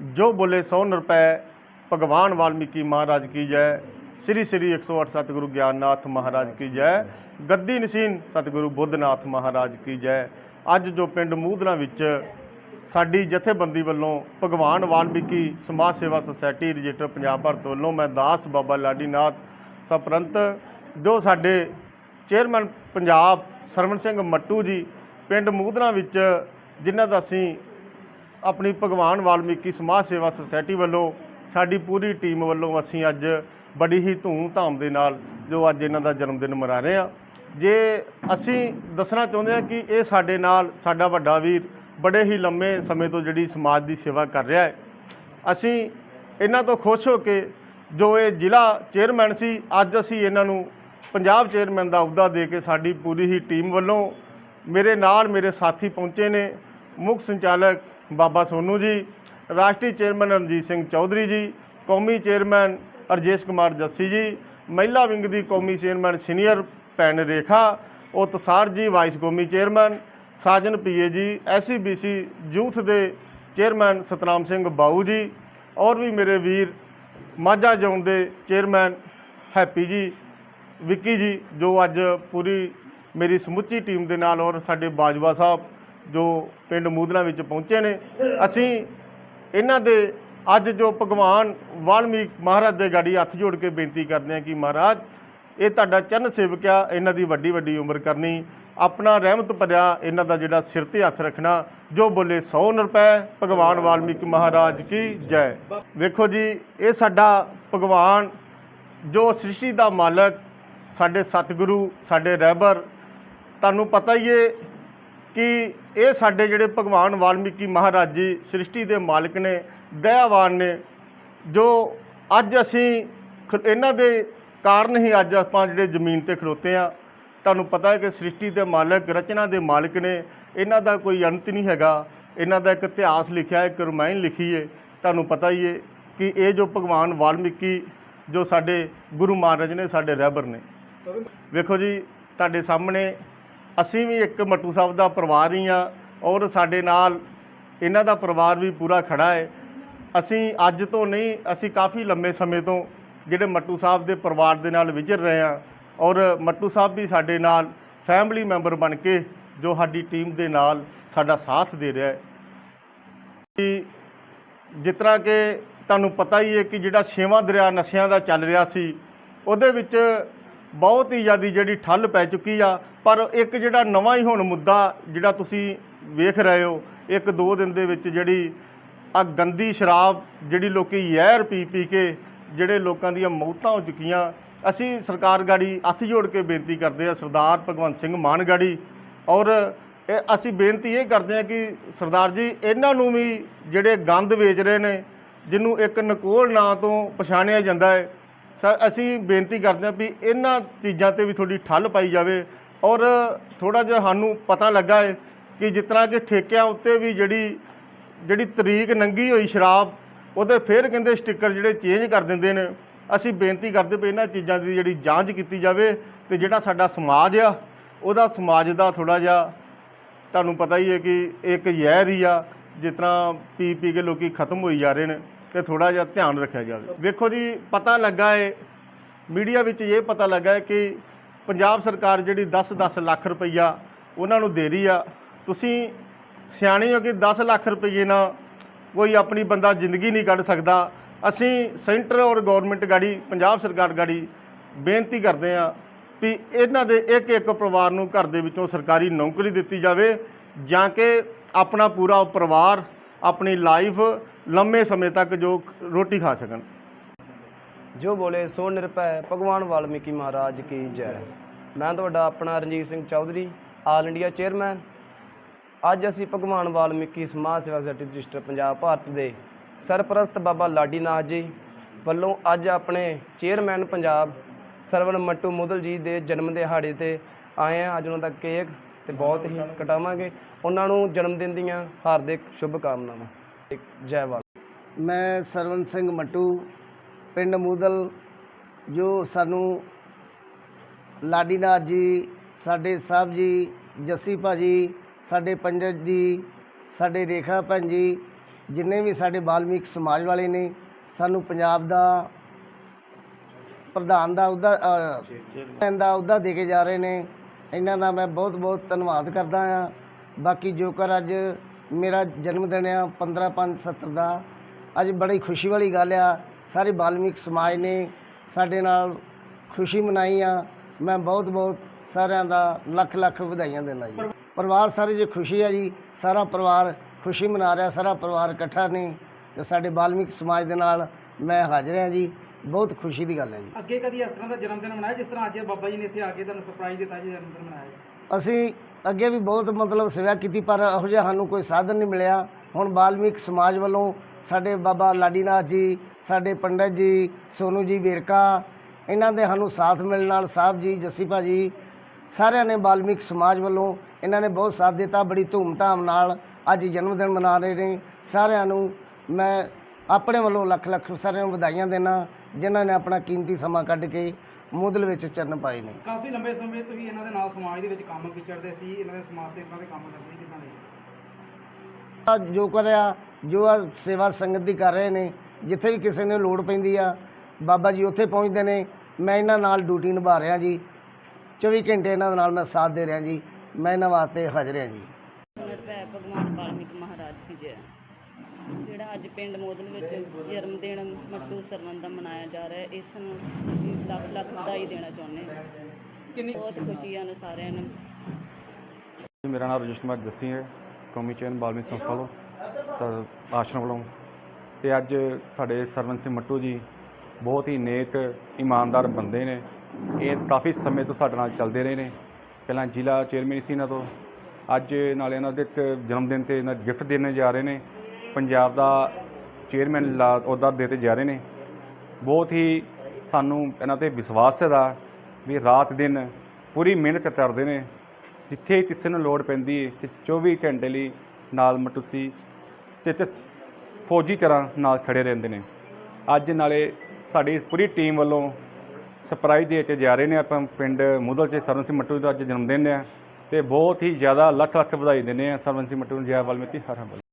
ਜੋ ਬੋਲੇ ਸੌ ਰੁਪਏ ਭਗਵਾਨ ਵਾਲਮੀਕੀ ਮਹਾਰਾਜ ਕੀ ਜੈ। ਸ੍ਰੀ ਸ੍ਰੀ 108 ਸਤਿਗੁਰੂ ਗਿਆਨਨਾਥ ਮਹਾਰਾਜ ਕੀ ਜੈ। ਗੱਦੀ ਨਸੀਨ ਸਤਿਗੁਰੂ ਬੁੱਧਨਾਥ ਮਹਾਰਾਜ ਕੀ ਜੈ। ਅੱਜ ਜੋ ਪਿੰਡ ਮੂਦਨਾ ਵਿੱਚ ਸਾਡੀ ਜਥੇਬੰਦੀ ਵੱਲੋਂ ਭਗਵਾਨ ਵਾਲਮੀਕੀ ਸਮਾਜ ਸੇਵਾ ਸੁਸਾਇਟੀ ਰਜਿਸਟਰ ਪੰਜਾਬ ਭਾਰਤ ਵੱਲੋਂ ਮੈਂ ਦਾਸ ਬਾਬਾ ਲਾਡੀਨਾਥ ਸਪਰੰਤ, ਜੋ ਸਾਡੇ ਚੇਅਰਮੈਨ ਪੰਜਾਬ ਸਰਵਣ ਸਿੰਘ ਮੱਟੂ ਜੀ, ਪਿੰਡ ਮੂਦਨਾ ਵਿੱਚ ਜਿਨ੍ਹਾਂ ਦਾ ਅਸੀਂ ਆਪਣੀ ਭਗਵਾਨ ਵਾਲਮੀਕੀ ਸਮਾਜ ਸੇਵਾ ਸੁਸਾਇਟੀ ਵੱਲੋਂ ਸਾਡੀ ਪੂਰੀ ਟੀਮ ਵੱਲੋਂ ਅਸੀਂ ਅੱਜ ਬੜੀ ਹੀ ਧੂਮ-ਧਾਮ ਦੇ ਨਾਲ ਜੋ ਅੱਜ ਇਹਨਾਂ ਦਾ ਜਨਮ ਦਿਨ ਮਨਾ ਰਹੇ ਹਾਂ। ਜੇ ਅਸੀਂ ਦੱਸਣਾ ਚਾਹੁੰਦੇ ਹਾਂ ਕਿ ਇਹ ਸਾਡੇ ਨਾਲ ਸਾਡਾ ਵੱਡਾ ਵੀਰ ਬੜੇ ਹੀ ਲੰਮੇ ਸਮੇਂ ਤੋਂ ਜਿਹੜੀ ਸਮਾਜ ਦੀ ਸੇਵਾ ਕਰ ਰਿਹਾ ਹੈ, ਅਸੀਂ ਇਹਨਾਂ ਤੋਂ ਖੁਸ਼ ਹੋ ਕੇ ਜੋ ਇਹ ਜ਼ਿਲ੍ਹਾ ਚੇਅਰਮੈਨ ਸੀ, ਅੱਜ ਅਸੀਂ ਇਹਨਾਂ ਨੂੰ ਪੰਜਾਬ ਚੇਅਰਮੈਨ ਦਾ ਅਹੁਦਾ ਦੇ ਕੇ ਸਾਡੀ ਪੂਰੀ ਹੀ ਟੀਮ ਵੱਲੋਂ ਮੇਰੇ ਨਾਲ ਮੇਰੇ ਸਾਥੀ ਪਹੁੰਚੇ ਨੇ, ਮੁੱਖ ਸੰਚਾਲਕ ਬਾਬਾ ਸੋਨੂ ਜੀ, ਰਾਸ਼ਟਰੀ ਚੇਅਰਮੈਨ ਰਣਜੀਤ ਸਿੰਘ ਚੌਧਰੀ ਜੀ, ਕੌਮੀ ਚੇਅਰਮੈਨ ਅਰਜੇਸ਼ ਕੁਮਾਰ ਜੱਸੀ ਜੀ, ਮਹਿਲਾ ਵਿੰਗ ਦੀ ਕੌਮੀ ਚੇਅਰਮੈਨ ਸੀਨੀਅਰ ਭੈਣ ਰੇਖਾ, ਉਹ ਤਸਾਰ ਜੀ, ਵਾਈਸ ਕੌਮੀ chairman, Sajan PA ji, SCBC youth ਦੇ ਚੇਅਰਮੈਨ ਸਤਨਾਮ ਸਿੰਘ ਬਾਊ ਜੀ, ਔਰ ਵੀ ਮੇਰੇ ਵੀਰ ਮਾਝਾ ਜ਼ੋਨ ਦੇ ਚੇਅਰਮੈਨ ਹੈਪੀ ਜੀ, ਵਿੱਕੀ ਜੀ, ਜੋ ਅੱਜ ਪੂਰੀ ਮੇਰੀ ਸਮੁੱਚੀ ਟੀਮ ਦੇ ਨਾਲ ਔਰ ਸਾਡੇ ਬਾਜਵਾ ਸਾਹਿਬ ਜੋ ਪਿੰਡ ਮੂਦਨਾ ਵਿੱਚ ਪਹੁੰਚੇ ਨੇ, ਅਸੀਂ ਇਹਨਾਂ ਦੇ ਅੱਜ ਜੋ ਭਗਵਾਨ ਵਾਲਮੀਕ ਮਹਾਰਾਜ ਦੇ ਗਾੜੀ ਹੱਥ ਜੋੜ ਕੇ ਬੇਨਤੀ ਕਰਦੇ ਹਾਂ ਕਿ ਮਹਾਰਾਜ, ਇਹ ਤੁਹਾਡਾ ਚਰਨ ਸੇਵਕ ਆ, ਇਹਨਾਂ ਦੀ ਵੱਡੀ ਵੱਡੀ ਉਮਰ ਕਰਨੀ, ਆਪਣਾ ਰਹਿਮਤ ਭਰਿਆ ਇਹਨਾਂ ਦਾ ਜਿਹੜਾ ਸਿਰ ਤੇ ਹੱਥ ਰੱਖਣਾ, ਜੋ ਬੋਲੇ 100 ਰੁਪਏ ਭਗਵਾਨ ਵਾਲਮੀਕ ਮਹਾਰਾਜ ਕੀ ਜੈ। ਵੇਖੋ ਜੀ, ਇਹ ਸਾਡਾ ਭਗਵਾਨ ਜੋ ਸ੍ਰਿਸ਼ਟੀ ਦਾ ਮਾਲਕ, ਸਾਡੇ ਸਤਿਗੁਰੂ, ਸਾਡੇ ਰਹਿਬਰ ਤੁਹਾਨੂੰ ਪਤਾ ਹੀ ਹੈ ਕਿ ਇਹ ਸਾਡੇ ਜਿਹੜੇ ਭਗਵਾਨ ਵਾਲਮੀਕੀ ਮਹਾਰਾਜ ਜੀ, ਸ੍ਰਿਸ਼ਟੀ ਦੇ ਮਾਲਕ ਨੇ, ਦਇਆਵਾਨ ਨੇ, ਜੋ ਅੱਜ ਅਸੀਂ ਇਹਨਾਂ ਦੇ ਕਾਰਨ ਹੀ ਅੱਜ ਆਪਾਂ ਜਿਹੜੇ ਜ਼ਮੀਨ ਤੇ ਖਲੋਤੇ ਆ ਤੁਹਾਨੂੰ ਪਤਾ ਹੈ ਕਿ ਸ੍ਰਿਸ਼ਟੀ ਦੇ ਮਾਲਕ, ਰਚਨਾ ਦੇ ਮਾਲਕ ਨੇ, ਇਹਨਾਂ ਦਾ ਕੋਈ ਅੰਤ ਨਹੀਂ ਹੈਗਾ। ਇਹਨਾਂ ਦਾ ਇੱਕ ਇਤਿਹਾਸ ਲਿਖਿਆ, ਇੱਕ ਰਮਾਇਣ ਲਿਖੀ ਹੈ ਤੁਹਾਨੂੰ ਪਤਾ ਹੀ ਹੈ ਕਿ ਇਹ ਜੋ ਭਗਵਾਨ ਵਾਲਮੀਕੀ, ਜੋ ਸਾਡੇ ਗੁਰੂ ਮਹਾਰਾਜ ਨੇ, ਸਾਡੇ ਰਹਿਬਰ ਨੇ। ਵੇਖੋ ਜੀ, ਤੁਹਾਡੇ ਸਾਹਮਣੇ ਅਸੀਂ ਵੀ ਇੱਕ ਮੱਟੂ ਸਾਹਿਬ ਦਾ ਪਰਿਵਾਰ ਹੀ ਆ ਔਰ ਸਾਡੇ ਨਾਲ ਇਹਨਾਂ ਦਾ ਪਰਿਵਾਰ ਵੀ ਪੂਰਾ ਖੜਾ ਹੈ। ਅਸੀਂ ਅੱਜ ਤੋਂ ਨਹੀਂ, ਅਸੀਂ ਕਾਫੀ ਲੰਮੇ ਸਮੇਂ ਤੋਂ ਜਿਹੜੇ ਮੱਟੂ ਸਾਹਿਬ ਦੇ ਪਰਿਵਾਰ ਦੇ ਨਾਲ ਵਿਚਰ ਰਹੇ ਆ ਔਰ ਮੱਟੂ ਸਾਹਿਬ ਵੀ ਸਾਡੇ ਨਾਲ ਫੈਮਿਲੀ ਮੈਂਬਰ ਬਣ ਕੇ ਜੋ ਸਾਡੀ ਟੀਮ ਦੇ ਨਾਲ ਸਾਡਾ ਸਾਥ ਦੇ ਰਿਹਾ ਹੈ। ਕਿ ਜਿਸ ਤਰ੍ਹਾਂ ਕਿ ਤੁਹਾਨੂੰ ਪਤਾ ਹੀ ਹੈ ਕਿ ਜਿਹੜਾ ਛੇਵਾਂ ਦਰਿਆ ਨਸ਼ਿਆਂ ਦਾ ਚੱਲ ਰਿਹਾ ਸੀ, ਉਹਦੇ ਵਿੱਚ ਬਹੁਤ ਹੀ ਜ਼ਿਆਦੀ ਜਿਹੜੀ ਠੱਲ ਪੈ ਚੁੱਕੀ ਆ, ਪਰ ਇੱਕ ਜਿਹੜਾ ਨਵਾਂ ਹੀ ਹੁਣ ਮੁੱਦਾ ਜਿਹੜਾ ਤੁਸੀਂ ਵੇਖ ਰਹੇ ਹੋ, ਇੱਕ ਦੋ ਦਿਨ ਦੇ ਵਿੱਚ ਜਿਹੜੀ ਆ ਗੰਦੀ ਸ਼ਰਾਬ ਜਿਹੜੀ ਲੋਕੀ ਜ਼ਹਿਰ ਪੀ ਪੀ ਕੇ ਜਿਹੜੇ ਲੋਕਾਂ ਦੀਆਂ ਮੌਤਾਂ ਹੋ ਚੁੱਕੀਆਂ, ਅਸੀਂ ਸਰਕਾਰ ਗਾੜੀ ਹੱਥ ਜੋੜ ਕੇ ਬੇਨਤੀ ਕਰਦੇ ਆ ਸਰਦਾਰ ਭਗਵੰਤ ਸਿੰਘ ਮਾਨ ਗਾੜੀ, ਔਰ ਇਹ ਅਸੀਂ ਬੇਨਤੀ ਇਹ ਕਰਦੇ ਹਾਂ ਕਿ ਸਰਦਾਰ ਜੀ, ਇਹਨਾਂ ਨੂੰ ਵੀ ਜਿਹੜੇ ਗੰਦ ਵੇਚ ਰਹੇ ਨੇ, ਜਿਹਨੂੰ ਇੱਕ ਨਕੋਲ ਨਾਂ ਤੋਂ ਪਛਾਣਿਆ ਜਾਂਦਾ ਹੈ ਸਰ, ਅਸੀਂ ਬੇਨਤੀ ਕਰਦੇ ਹਾਂ ਵੀ ਇਹਨਾਂ ਚੀਜ਼ਾਂ ਤੇ ਵੀ ਥੋੜੀ ਠੱਲ ਪਾਈ ਜਾਵੇ ਔਰ ਥੋੜਾ ਜਿਹਾ ਸਾਨੂੰ ਪਤਾ ਲੱਗਾ ਹੈ ਕਿ ਜਿਸ ਤਰ੍ਹਾਂ ਕਿ ਠੇਕਿਆਂ ਉੱਤੇ ਵੀ ਜਿਹੜੀ ਜਿਹੜੀ ਤਰੀਕ ਨੰਗੀ ਹੋਈ ਸ਼ਰਾਬ, ਉਹਦੇ ਫਿਰ ਕਹਿੰਦੇ ਸਟicker ਜਿਹੜੇ ਚੇਂਜ ਕਰ ਦਿੰਦੇ ਨੇ। ਅਸੀਂ ਬੇਨਤੀ ਕਰਦੇ ਪਏ ਇਹਨਾਂ ਚੀਜ਼ਾਂ ਦੀ ਜਿਹੜੀ ਜਾਂਚ ਕੀਤੀ ਜਾਵੇ ਤੇ ਜਿਹੜਾ ਸਾਡਾ ਸਮਾਜ ਆ, ਉਹਦਾ ਸਮਾਜ ਦਾ ਥੋੜਾ ਜਿਹਾ ਤੁਹਾਨੂੰ ਪਤਾ ਹੀ ਹੈ ਕਿ ਇੱਕ ਜ਼ਹਿਰ ਹੀ ਆ, ਜਿਸ ਤਰ੍ਹਾਂ ਪੀ ਪੀ ਕੇ ਲੋਕੀ ਖਤਮ ਹੋਈ ਜਾ ਰਹੇ ਨੇ। ਤੇ ਥੋੜਾ ਜਿਹਾ ਧਿਆਨ ਰੱਖਿਆ ਜਾਵੇ। ਵੇਖੋ ਜੀ, ਪਤਾ ਲੱਗਾ ਹੈ ਮੀਡੀਆ ਵਿੱਚ ਇਹ ਪਤਾ ਲੱਗਾ ਹੈ ਕਿ ਪੰਜਾਬ ਸਰਕਾਰ ਜਿਹੜੀ 10-10 ਲੱਖ ਰੁਪਈਆ ਉਹਨਾਂ ਨੂੰ ਦੇ ਰਹੀ ਆ, ਤੁਸੀਂ ਸਿਆਣੇ ਹੋ ਕਿ 10 ਲੱਖ ਰੁਪਈਏ ਨਾਲ ਕੋਈ ਆਪਣੀ ਬੰਦਾ ਜ਼ਿੰਦਗੀ ਨਹੀਂ ਕੱਢ ਸਕਦਾ। ਅਸੀਂ ਸੈਂਟਰ ਔਰ ਗਵਰਨਮੈਂਟ ਗਾੜੀ, ਪੰਜਾਬ ਸਰਕਾਰ ਗਾੜੀ ਬੇਨਤੀ ਕਰਦੇ ਆ ਵੀ ਇਹਨਾਂ ਦੇ ਇੱਕ ਇੱਕ ਪਰਿਵਾਰ ਨੂੰ ਘਰ ਦੇ ਵਿੱਚੋਂ ਸਰਕਾਰੀ ਨੌਕਰੀ ਦਿੱਤੀ ਜਾਵੇ ਜਾਂ ਕਿ ਆਪਣਾ ਪੂਰਾ ਪਰਿਵਾਰ ਆਪਣੀ ਲਾਈਫ ਲੰਮੇ ਸਮੇਂ ਤੱਕ ਜੋ ਰੋਟੀ ਖਾ ਸਕਣ। ਜੋ ਬੋਲੇ, ਸੋ ਨਿਰਭੈ, ਭਗਵਾਨ ਵਾਲਮੀਕੀ ਮਹਾਰਾਜ ਕੀ ਜੈ। ਮੈਂ ਤੁਹਾਡਾ ਆਪਣਾ Ranjit Singh Chaudhary, all India chairman. ਅੱਜ ਅਸੀਂ ਭਗਵਾਨ ਵਾਲਮੀਕੀ ਸਮਾਜ ਸੇਵਾ ਸੁਸਾਇਟੀ ਰਜਿਸਟਰ ਪੰਜਾਬ ਭਾਰਤ ਦੇ ਸਰਪ੍ਰਸਤ ਬਾਬਾ ਲਾਡੀ ਨਾਥ ਜੀ ਵੱਲੋਂ ਅੱਜ ਆਪਣੇ ਚੇਅਰਮੈਨ ਪੰਜਾਬ ਸਰਵਣ ਮੱਟੂ ਮੁਦਲ ਜੀ ਦੇ ਜਨਮ ਦਿਹਾੜੇ ਤੇ ਆਏ ਆ ਅੱਜ ਉਹਨਾਂ ਦਾ ਕੇਕ ਤੇ ਬਹੁਤ ਹੀ ਕਟਾਵਾਂਗੇ। ਉਹਨਾਂ ਨੂੰ ਜਨਮ ਦਿਨ ਦੀਆਂ ਹਾਰਦਿਕ ਸ਼ੁਭ ਕਾਮਨਾਵਾਂ ਜੈ ਵਾਲ। ਮੈਂ ਸਰਵਨ ਸਿੰਘ ਮੱਟੂ ਪਿੰਡ ਮੂਦਲ ਜੋ ਸਾਨੂੰ ਲਾਡੀਨਾਥ ਜੀ ਸਾਡੇ ਸਾਹਿਬ ਜੀ ਜੱਸੀ ਭਾਜੀ ਸਾਡੇ ਪੰਡਤ ਜੀ ਸਾਡੇ ਰੇਖਾ ਭੈਣ ਜੀ ਜਿੰਨੇ ਵੀ ਸਾਡੇ ਬਾਲਮੀਕ ਸਮਾਜ ਵਾਲੇ ਨੇ ਸਾਨੂੰ ਪੰਜਾਬ ਦਾ ਪ੍ਰਧਾਨ ਦਾ ਉਹਦਾ ਦਾ ਉਹਦਾ ਦੇ ਕੇ ਜਾ ਰਹੇ ਨੇ। ਇਹਨਾਂ ਦਾ ਮੈਂ ਬਹੁਤ ਬਹੁਤ ਧੰਨਵਾਦ ਕਰਦਾ ਹਾਂ। ਬਾਕੀ ਜੋ ਕਰ ਅੱਜ ਮੇਰਾ ਜਨਮ ਦਿਨ ਆ 15 5 70 ਦਾ, ਅੱਜ ਬੜੀ ਖੁਸ਼ੀ ਵਾਲੀ ਗੱਲ ਆ। ਸਾਰੇ ਬਾਲਮੀਕ ਸਮਾਜ ਨੇ ਸਾਡੇ ਨਾਲ ਖੁਸ਼ੀ ਮਨਾਈ ਆ। ਮੈਂ ਬਹੁਤ ਬਹੁਤ ਸਾਰਿਆਂ ਦਾ ਲੱਖ ਲੱਖ ਵਧਾਈਆਂ ਦਿੰਦਾ ਜੀ। ਪਰਿਵਾਰ ਸਾਰੇ ਜੇ ਖੁਸ਼ੀ ਆ ਜੀ, ਸਾਰਾ ਪਰਿਵਾਰ ਖੁਸ਼ੀ ਮਨਾ ਰਿਹਾ, ਸਾਰਾ ਪਰਿਵਾਰ ਇਕੱਠਾ ਨੇ ਤੇ ਸਾਡੇ ਬਾਲਮਿਕ ਸਮਾਜ ਦੇ ਨਾਲ ਮੈਂ ਹਾਜ਼ਰ ਹਾਂ ਜੀ। ਬਹੁਤ ਖੁਸ਼ੀ ਦੀ ਗੱਲ ਹੈ ਜੀ। ਅੱਗੇ ਕਦੀ ਇਸ ਤਰ੍ਹਾਂ ਦਾ ਜਨਮ ਦਿਨ ਮਨਾਇਆ ਜਿਸ ਤਰ੍ਹਾਂ ਅੱਜ ਬਾਬਾ ਜੀ ਨੇ ਇੱਥੇ ਆ ਕੇ ਤੁਹਾਨੂੰ ਸਰਪ੍ਰਾਈਜ਼ ਦਿੱਤਾ ਜੀ ਜਨਮ ਦਿਨ ਮਨਾਇਆ। ਅਸੀਂ ਅੱਗੇ ਵੀ ਬਹੁਤ ਮਤਲਬ ਸੇਵਾ ਕੀਤੀ ਪਰ ਇਹੋ ਜਿਹਾ ਸਾਨੂੰ ਕੋਈ ਸਾਧਨ ਨਹੀਂ ਮਿਲਿਆ। ਹੁਣ ਬਾਲਮੀਕ ਸਮਾਜ ਵੱਲੋਂ ਸਾਡੇ ਬਾਬਾ ਲਾਡੀਨਾਥ ਜੀ ਸਾਡੇ ਪੰਡਤ ਜੀ ਸੋਨੂ ਜੀ ਵੇਰਕਾ ਇਹਨਾਂ ਦੇ ਸਾਨੂੰ ਸਾਥ ਮਿਲਣ ਨਾਲ ਸਾਹਿਬ ਜੀ ਜੱਸੀ ਭਾਜੀ ਸਾਰਿਆਂ ਨੇ ਬਾਲਮੀਕ ਸਮਾਜ ਵੱਲੋਂ ਇਹਨਾਂ ਨੇ ਬਹੁਤ ਸਾਥ ਦਿੱਤਾ ਬੜੀ ਧੂਮਧਾਮ ਨਾਲ ਅੱਜ ਜਨਮ ਦਿਨ ਮਨਾ ਰਹੇ ਨੇ। ਸਾਰਿਆਂ ਨੂੰ ਮੈਂ ਆਪਣੇ ਵੱਲੋਂ ਲੱਖ ਲੱਖ ਸਾਰਿਆਂ ਨੂੰ ਵਧਾਈਆਂ ਦੇਣਾ ਜਿਨ੍ਹਾਂ ਨੇ ਆਪਣਾ ਕੀਮਤੀ ਸਮਾਂ ਕੱਢ ਕੇ ਮੁੱਦਲ ਵਿੱਚ ਚਰਨ ਪਾਏ ਨੇ। ਕਾਫੀ ਲੰਬੇ ਸਮੇਂ ਤੋਂ ਹੀ ਇਹਨਾਂ ਦੇ ਨਾਲ ਸਮਾਜ ਦੇ ਵਿੱਚ ਕੰਮ ਵਿਚਰਦੇ ਸੀ ਇਹਨਾਂ ਦੇ ਸਮਾਜ ਸੇਵਾ ਦੇ ਕੰਮ ਕਰਦੇ ਸੀ ਕਿਦਾਂ ਆ ਜੋ ਕਰਿਆ ਜੋ ਆ ਸੇਵਾ ਸੰਗਤ ਦੀ ਕਰ ਰਹੇ ਨੇ ਜਿੱਥੇ ਵੀ ਕਿਸੇ ਨੂੰ ਲੋੜ ਪੈਂਦੀ ਆ ਬਾਬਾ ਜੀ ਉੱਥੇ ਪਹੁੰਚਦੇ ਨੇ ਮੈਂ ਇਹਨਾਂ ਨਾਲ ਡਿਊਟੀ ਨਿਭਾ ਰਿਹਾ ਜੀ 24 ਘੰਟੇ ਇਹਨਾਂ ਦੇ ਨਾਲ ਮੈਂ ਸਾਥ ਦੇ ਰਿਹਾ ਜੀ ਮੈਂ ਇਹਨਾਂ ਵਾਸਤੇ ਹਾਜ਼ਰ ਹਾਂ ਜੀ ਰੁਪਏ ਭਗਵਾਨ ਵਾਲਮੀਕ ਮਹਾਰਾਜ ਕੀ ਜੈ ਜਿਹੜਾ ਅੱਜ ਪਿੰਡ ਮੋਦਨ ਵਿੱਚ ਜਨਮ ਦਿਨ ਮੱਟੂ ਸਰਵਨ ਦਾ ਮਨਾਇਆ ਜਾ ਰਿਹਾ ਹੈ। ਇਸ ਨੂੰ ਅਸੀਂ ਲੱਖ ਲੱਖ ਵਧਾਈ ਦੇਣਾ ਚਾਹੁੰਦੇ ਹਾਂ। ਕਿੰਨੀ ਬਹੁਤ ਖੁਸ਼ੀ ਹਨ ਸਾਰਿਆਂ ਨੂੰ। ਮੇਰਾ ਨਾਮ ਰਜੇਸ਼ ਕੁਮਾਰ ਜੱਸੀ ਹੈ। ਕੌਮੀ ਚੈਨ ਬਾਲਮੀ ਸੰਸਥਾ ਵੱਲੋਂ ਤਾਂ ਆਸ਼ਰਮ ਵੱਲੋਂ। ਤੇ ਅੱਜ ਸਾਡੇ ਸਰਵਨ ਸਿੰਘ ਮੱਟੂ ਜੀ ਬਹੁਤ ਹੀ ਨੇਕ ਇਮਾਨਦਾਰ ਬੰਦੇ ਨੇ। ਇਹ ਕਾਫੀ ਸਮੇਂ ਤੋਂ ਸਾਡੇ ਨਾਲ ਚੱਲਦੇ ਰਹੇ ਨੇ। ਪਹਿਲਾਂ ਜ਼ਿਲ੍ਹਾ ਚੇਅਰਮੈਨ ਸੀ ਇਹਨਾਂ ਤੋਂ। ਅੱਜ ਨਾਲੇ ਇਹਨਾਂ ਦੇ ਇੱਕ ਜਨਮ ਦਿਨ ਤੇ ਇਹਨਾਂ ਗਿਫਟ ਦੇਣੇ ਜਾ ਰਹੇ ਨੇ। ਪੰਜਾਬ ਦਾ ਚੇਅਰਮੈਨ ਲਾ ਅਹੁਦਾ ਦੇ ਤੇ ਜਾ ਰਹੇ ਨੇ। ਬਹੁਤ ਹੀ ਸਾਨੂੰ ਇਹਨਾਂ ਤੇ ਵਿਸ਼ਵਾਸ ਹੈਗਾ ਵੀ ਰਾਤ ਦਿਨ ਪੂਰੀ ਮਿਹਨਤ ਕਰਦੇ ਨੇ। ਜਿੱਥੇ ਕਿਸੇ ਨੂੰ ਲੋੜ ਪੈਂਦੀ ਹੈ ਤੇ 24 ਘੰਟੇ ਲਈ ਨਾਲ ਮਟੂਤੀ ਤੇ ਫੌਜੀ ਤਰ੍ਹਾਂ ਨਾਲ ਖੜੇ ਰਹਿੰਦੇ ਨੇ। ਅੱਜ ਨਾਲੇ ਸਾਡੀ ਪੂਰੀ ਟੀਮ ਵੱਲੋਂ ਸਰਪ੍ਰਾਈਜ਼ ਦੇ ਕੇ ਜਾ ਰਹੇ ਨੇ ਆਪਾਂ ਪਿੰਡ ਮੁਦਲ ਚ ਸਰਵਨ ਸਿੰਘ ਮੱਟੂ ਦਾ ਅੱਜ ਜਨਮ ਦਿਨ ਹੈ ਤੇ ਬਹੁਤ ਹੀ ਜ਼ਿਆਦਾ ਲੱਖ ਲੱਖ ਵਧਾਈ ਦਿੰਦੇ ਆ ਸਰਵਨ ਸਿੰਘ ਮੱਟੂ ਨੂੰ ਜੈ ਵਾਲਮੀਕੀ ਹਰ ਹਰ